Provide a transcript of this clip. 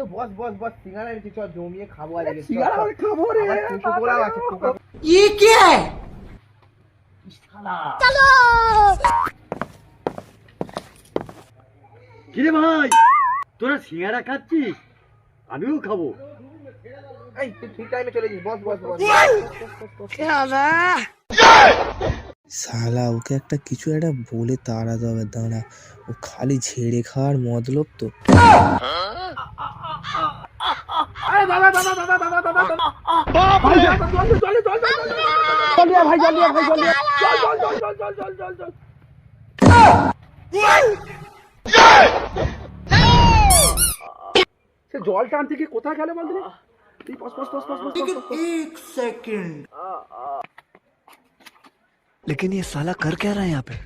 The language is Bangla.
তো বস বস বস সিঙ্গারা এনেছি চল জমিয়ে খাব আর সিঙ্গারা আমি খাব রে। কোকাকোলাও আছে কোকা কিরে ভাই? তোরা সিঙ্গারা খাচ্ছিস? আমিও খাব। এই তুই ঠিক টাইমে চলে যাস বস বস বস। শালা ওকে একটা কিছু একটা বলে তাড়াতে হবে দাঁড়া। ও খালি ঝেড়ে খাওয়ার মতলব তো। जल टी दादा दादा दादा एक सेकंड लेकिन ये साला कर क्या रहा है यहाँ पे?